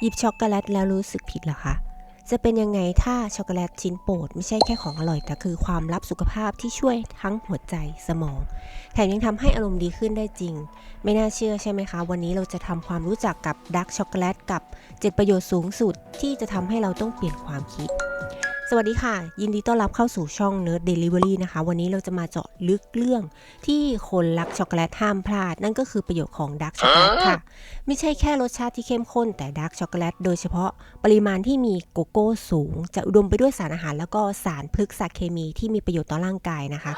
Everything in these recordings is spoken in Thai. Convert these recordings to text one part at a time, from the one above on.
หยิบช็อกโกแลตแล้วรู้สึกผิดเหรอคะจะเป็นยังไงถ้าช็อกโกแลตชิ้นโปรดไม่ใช่แค่ของอร่อย แต่คือความลับสุขภาพที่ช่วยทั้งหัวใจสมอง แถมยังทำให้อารมณ์ดีขึ้นได้จริง ไม่น่าเชื่อใช่ไหมคะ วันนี้เราจะทำความรู้จักกับดาร์กช็อกโกแลตกับ 7 ประโยชน์สูงสุดที่จะทำให้เราต้องเปลี่ยนความคิด สวัสดีค่ะ ยินดีต้อนรับเข้าสู่ช่อง Nerd Delivery นะคะ วันนี้เราจะมาเจาะลึกเรื่องที่คนรักช็อกโกแลตห้ามพลาด นั่นก็คือประโยชน์ของดาร์กช็อกโกแลตค่ะ ไม่ใช่แค่รสชาติที่เข้มข้นแต่ดาร์กช็อกโกแลตโดยเฉพาะปริมาณที่มีโกโก้สูง จะอุดมไปด้วยสารอาหาร แล้วก็สารพฤกษเคมีที่มีประโยชน์ต่อร่างกายนะคะ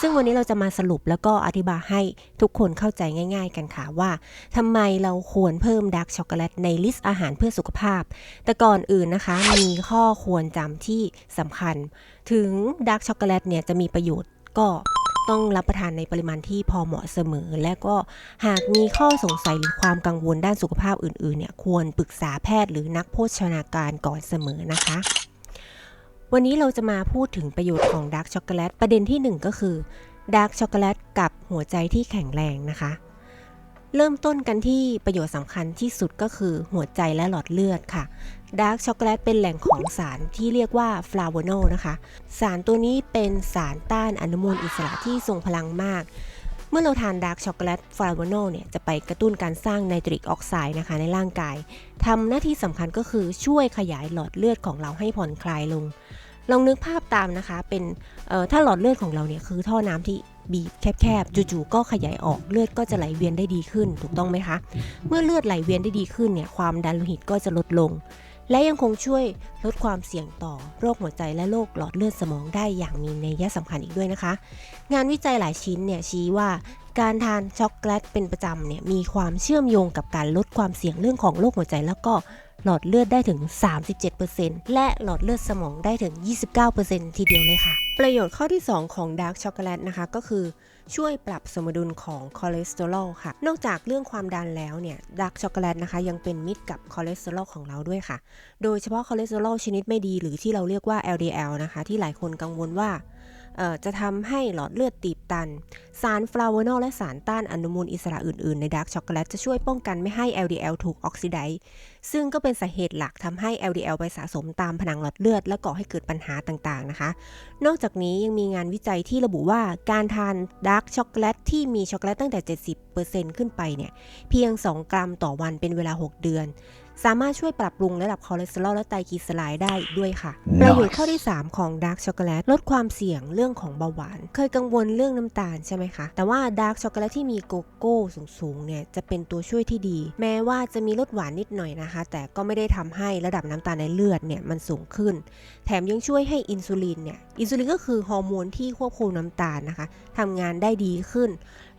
ซึ่งวันนี้เราจะมาสรุปแล้วก็อธิบายให้ทุกคนเข้าใจง่าย ๆ กันค่ะว่าทำไมเราควรเพิ่มดาร์กช็อกโกแลตในลิสต์อาหารเพื่อสุขภาพ แต่ก่อนอื่นนะคะมีข้อควรจำที่สำคัญ ถึงดาร์กช็อกโกแลตเนี่ยจะมีประโยชน์ก็ต้องรับประทานในปริมาณที่พอเหมาะเสมอ และก็หากมีข้อสงสัยหรือความกังวลด้านสุขภาพอื่นๆเนี่ยควรปรึกษาแพทย์หรือนักโภชนาการก่อนเสมอนะคะ วันนี้เราจะมาพูดถึงประโยชน์ของดาร์กช็อกโกแลตประเด็นที่หนึ่งก็คือดาร์กช็อกโกแลตกับหัวใจที่แข็งแรงนะคะ เริ่มต้นกันที่ประโยชน์สำคัญที่สุดก็คือหัวใจและหลอดเลือดค่ะดาร์กช็อกโกแลตเป็นแหล่งของสารที่เรียกว่าฟลาโวโนนะคะ สารตัวนี้เป็นสารต้านอนุมูลอิสระที่ทรงพลังมาก เมื่อเราทานดาร์กช็อกโกแลตฟลาโวโนเนี่ยจะไปกระตุ้นการสร้างไนตริกออกไซด์นะคะในร่างกายทำหน้าที่สำคัญก็คือช่วยขยายหลอดเลือดของเราให้ผ่อนคลายลงลองนึกภาพตามนะคะเป็นถ้าหลอดเลือดของเราเนี่ยคือท่อน้ำที่ บีบแคบๆจู่ๆก็ขยายออกเลือดก็จะไหลเวียนได้ดีขึ้น ถูกต้องไหมคะ เมื่อเลือดไหลเวียนได้ดีขึ้นเนี่ยความดันโลหิตก็จะลดลง และยังคงช่วยลดความเสี่ยงต่อโรคหัวใจและโรคหลอดเลือดสมองได้อย่างมีนัยสำคัญอีกด้วยนะคะ งานวิจัยหลายชิ้นเนี่ยชี้ว่าการทานช็อกโกแลตเป็นประจำเนี่ยมีความเชื่อมโยงกับการลดความเสี่ยงเรื่องของโรคหัวใจแล้วก็หลอดเลือดได้ถึง 37%และหลอดเลือดสมองได้ถึง 29%ทีเดียวเลยค่ะ ประโยชน์ข้อที่ 2 ของดาร์กช็อกโกแลตนะคะก็คือช่วยปรับสมดุลของคอเลสเตอรอลค่ะ นอกจากเรื่องความดันแล้วเนี่ยดาร์กช็อกโกแลตนะคะยังเป็นมิตรกับคอเลสเตอรอลของเราด้วยค่ะ โดยเฉพาะคอเลสเตอรอลชนิดไม่ดีหรือที่เราเรียกว่า LDL นะคะ ที่หลายคนกังวลว่า จะทำให้หลอดเลือดตีบตัน สารฟลาโวนอลและสารต้านอนุมูลอิสระอื่น ๆ ในดาร์กช็อกโกแลตจะช่วยป้องกันไม่ให้ LDL ถูกออกซิไดซ์ซึ่งก็เป็นสาเหตุหลักทำให้ LDL ไปสะสมตามผนังหลอดเลือด และก่อให้เกิดปัญหาต่าง ๆ นะคะ นอกจากนี้ยังมีงานวิจัยที่ระบุว่าการทานดาร์กช็อกโกแลตที่มีช็อกโกแลตตั้งแต่ 70%ขึ้นไปเนี่ยเพียง 2 กรัมต่อวันเป็นเวลา 6 เดือน สามารถช่วยปรับปรุงระดับคอเลสเตอรอลและไตรกลีเซอไรด์ได้ด้วยค่ะประโยชน์ข้อที่ 3 ของดาร์กช็อกโกแลตลดความเสี่ยงเรื่องของเบาหวาน เคยกังวลเรื่องน้ำตาลใช่ไหมคะ แต่ว่าดาร์กช็อกโกแลตที่มีโกโก้สูงๆเนี่ยจะเป็นตัวช่วยที่ดี แม้ว่าจะมีรสหวานนิดหน่อยนะคะ แต่ก็ไม่ได้ทำให้ระดับน้ำตาลในเลือดเนี่ยมันสูงขึ้น แถมยังช่วยให้อินซูลินเนี่ยอินซูลินก็คือฮอร์โมนที่ควบคุมน้ำตาลนะคะทำงานได้ดีขึ้น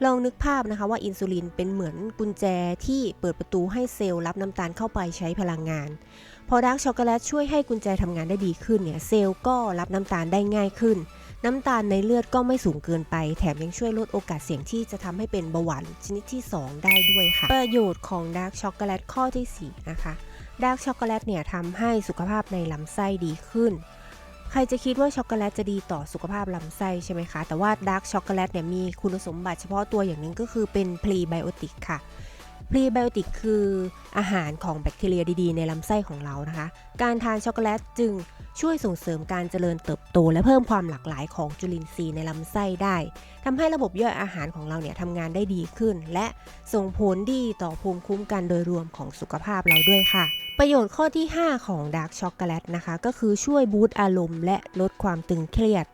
ลองนึกภาพนะคะว่าอินซูลินเป็นเหมือนกุญแจที่เปิดประตูให้เซลล์รับน้ำตาลเข้าไปใช้พลังงาน พอดาร์กช็อกโกแลตช่วยให้กุญแจทำงานได้ดีขึ้นเนี่ยเซลล์ก็รับน้ำตาลได้ง่ายขึ้น น้ำตาลในเลือดก็ไม่สูงเกินไป แถมยังช่วยลดโอกาสเสี่ยงที่จะทำให้เป็นเบาหวานชนิดที่ 2 ได้ด้วยค่ะ ประโยชน์ของดาร์กช็อกโกแลตข้อที่ 4 นะคะดาร์กช็อกโกแลตเนี่ยทำให้สุขภาพในลำไส้ดีขึ้น ใครจะคิดว่าช็อกโกแลตจะดีต่อสุขภาพลำไส้ใช่ไหมคะ แต่ว่าดาร์กช็อกโกแลตเนี่ยมีคุณสมบัติเฉพาะตัวอย่างหนึ่งก็คือเป็นพรีไบโอติกค่ะ พรีไบโอติกคืออาหารของแบคทีเรียดีๆ ในลำไส้ของเรานะคะ การทานช็อกโกแลตจึงช่วยส่งเสริมการเจริญเติบโต และเพิ่มความหลากหลายของจุลินทรีย์ในลำไส้ได้ทำให้ระบบย่อยอาหารของเราเนี่ยทำงานได้ดีขึ้น และส่งผลดีต่อภูมิคุ้มกันโดยรวมของสุขภาพเราด้วยค่ะ ประโยชน์ข้อที่ 5 ของดาร์กช็อกโกแลตนะคะ ก็คือช่วยบูตอารมณ์และลดความตึงเครียด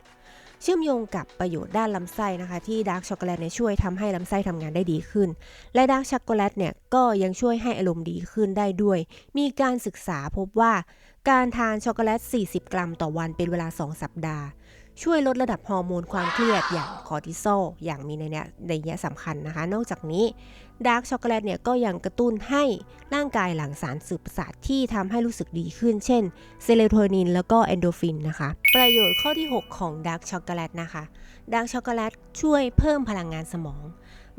เชื่อมโยงกับประโยชน์ด้านลำไส้นะคะที่ดาร์กช็อกโกแลตเนี่ยช่วยทำให้ลำไส้ทำงานได้ดีขึ้น และดาร์กช็อกโกแลตเนี่ยก็ยังช่วยให้อารมณ์ดีขึ้นได้ด้วย มีการศึกษาพบว่า การทานช็อกโกแลต 40 กรัมต่อวันเป็นเวลา 2 สัปดาห์ ช่วยลดระดับฮอร์โมนความเครียดอย่างคอร์ติซอลอย่างมีในยในยะสำคัญนะคะ นอกจากนี้ดาร์กช็อกโกแลตเนี่ยก็ยังกระตุ้นให้ร่างกายหลั่งสารสื่อประสาทที่ทำให้รู้สึกดีขึ้น เช่นเซโรโทนินแล้วก็เอนโดฟินนะคะ ประโยชน์ข้อที่ 6 ของดาร์กช็อกโกแลตนะคะดาร์กช็อกโกแลตช่วยเพิ่มพลังงานสมอง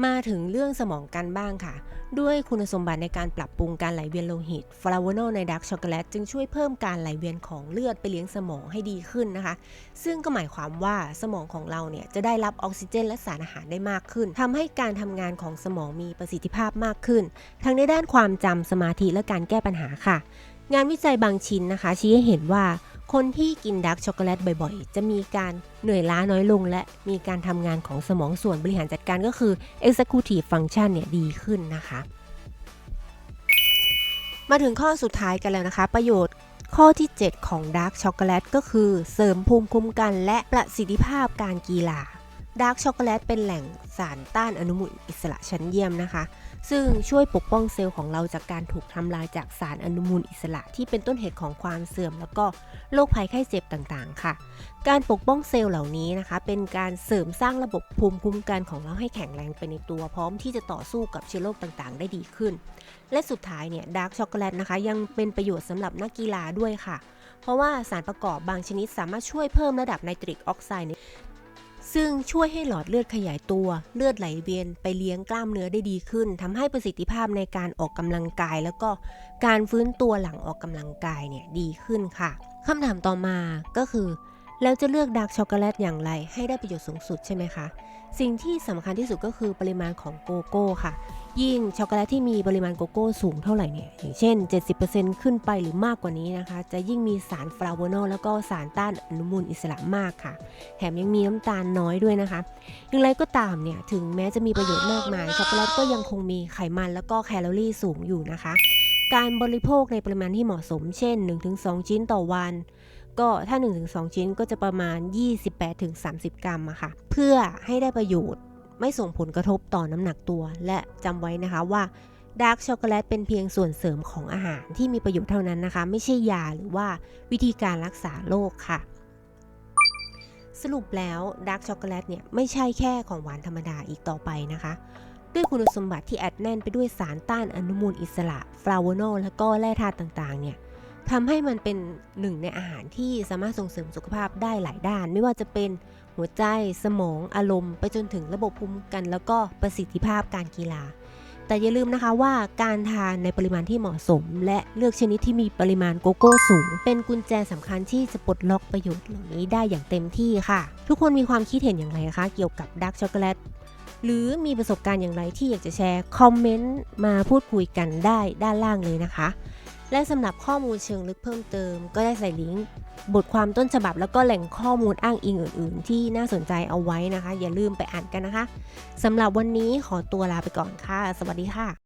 มาถึงเรื่องสมองกันบ้างค่ะ ด้วยคุณสมบัติในการปรับปรุงการไหลเวียนโลหิตฟลาโวนอลในดาร์กช็อกโกแลตจึงช่วยเพิ่มการไหลเวียนของเลือดไปเลี้ยงสมองให้ดีขึ้นนะคะ ซึ่งก็หมายความว่าสมองของเราเนี่ยจะได้รับออกซิเจนและสารอาหารได้มากขึ้นทำให้การทำงานของสมองมีประสิทธิภาพมากขึ้น ทั้งในด้านความจำสมาธิและการแก้ปัญหาค่ะ งานวิจัยบางชิ้นนะคะ ชี้ให้เห็นว่า คนที่กินดาร์กช็อกโกแลตบ่อยๆ จะมีการเหนื่อยล้าน้อยลง และมีการทำงานของสมองส่วนบริหารจัดการก็คือ executive function เนี่ยดีขึ้นนะคะ มาถึงข้อสุดท้ายกันแล้วนะคะ ประโยชน์ข้อที่ 7 ของดาร์กช็อกโกแลตก็คือ เสริมภูมิคุ้มกันและประสิทธิภาพการกีฬาดาร์กช็อกโกแลตเป็นแหล่ง สารต้านอนุมูลอิสระชั้นเยี่ยมนะคะ ซึ่งช่วยปกป้องเซลล์ของเราจากการถูกทำลายจากสารอนุมูลอิสระที่เป็นต้นเหตุของความเสื่อม แล้วก็โรคภัยไข้เจ็บต่างๆ ค่ะ การปกป้องเซลล์เหล่านี้นะคะ เป็นการเสริมสร้างระบบภูมิคุ้มกันของเราให้แข็งแรงไปในตัว พร้อมที่จะต่อสู้กับเชื้อโรคต่างๆ ได้ดีขึ้น และสุดท้ายเนี่ยดาร์กช็อกโกแลตนะคะยังเป็นประโยชน์สำหรับนักกีฬาด้วยค่ะ เพราะว่าสารประกอบบางชนิดสามารถช่วยเพิ่มระดับไนตริกออกไซด์ใซึ่งช่วยให้หลอดเลือดขยายตัวเลือดไหลเวียนไปเลี้ยงกล้ามเนื้อได้ดีขึ้นทำให้ประสิทธิภาพในการออกกำลังกาย แล้วก็การฟื้นตัวหลังออกกำลังกายเนี่ยดีขึ้นค่ะคำถามต่อมาก็คือแล้วจะเลือกดาร์กช็อกโกแลตอย่างไรให้ได้ประโยชน์สูงสุดใช่ไหมคะ สิ่งที่สำคัญที่สุดก็คือปริมาณของโกโก้ค่ะ ยิ่งช็อกโกแลตที่มีปริมาณโกโก้สูงเท่าไหร่เนี่ยอย่างเช่น 70%ขึ้นไปหรือมากกว่านี้นะคะ จะยิ่งมีสารฟลาโวนอลแล้วก็สารต้านอนุมูลอิสระมากค่ะ แถมยังมีน้ำตาลน้อยด้วยนะคะ อย่างไรก็ตามเนี่ยถึงแม้จะมีประโยชน์มากมายช็อกโกแลตก็ยังคงมีไขมันแล้วก็แคลอรี่สูงอยู่นะคะ การบริโภคในปริมาณที่เหมาะสม เช่น 1-2 ชิ้นต่อวันก็ถ้า 1-2 ชิ้นก็จะประมาณ 28-30 กรัมอะค่ะ เพื่อให้ได้ประโยชน์ ไม่ส่งผลกระทบต่อน้ำหนักตัว และจำไว้นะคะว่าดาร์กช็อกโกแลตเป็นเพียงส่วนเสริมของอาหารที่มีประโยชน์เท่านั้นนะคะ ไม่ใช่ยาหรือว่าวิธีการรักษาโรคค่ะ สรุปแล้วดาร์กช็อกโกแลตเนี่ยไม่ใช่แค่ของหวานธรรมดาอีกต่อไปนะคะ ด้วยคุณสมบัติที่แอดแน่นไปด้วยสารต้านอนุมูลอิสระฟลาโนอลและก็แร่ธาตุต่างๆเนี่ย ทำให้มันเป็นหนึ่งในอาหารที่สามารถส่งเสริมสุขภาพได้หลายด้าน ไม่ว่าจะเป็นหัวใจสมองอารมณ์ ไปจนถึงระบบภูมิคุ้มกัน แล้วก็ประสิทธิภาพการกีฬา แต่อย่าลืมนะคะว่าการทานในปริมาณที่เหมาะสม และเลือกชนิดที่มีปริมาณโกโก้สูง เป็นกุญแจสำคัญที่จะปลดล็อกประโยชน์เหล่านี้ได้อย่างเต็มที่ค่ะ ทุกคนมีความคิดเห็นอย่างไรคะ เกี่ยวกับดาร์กช็อกโกแลตหรือมีประสบการณ์อย่างไรที่อยากจะแชร์คอมเมนต์มาพูดคุยกันได้ด้านล่างเลยนะคะ และสำหรับข้อมูลเชิงลึกเพิ่มเติม ก็ได้ใส่ลิงก์บทความต้นฉบับแล้วก็แหล่งข้อมูลอ้างอิงอื่น ๆ ที่น่าสนใจเอาไว้นะคะ อย่าลืมไปอ่านกันนะคะสำหรับวันนี้ขอตัวลาไปก่อนค่ะ สวัสดีค่ะ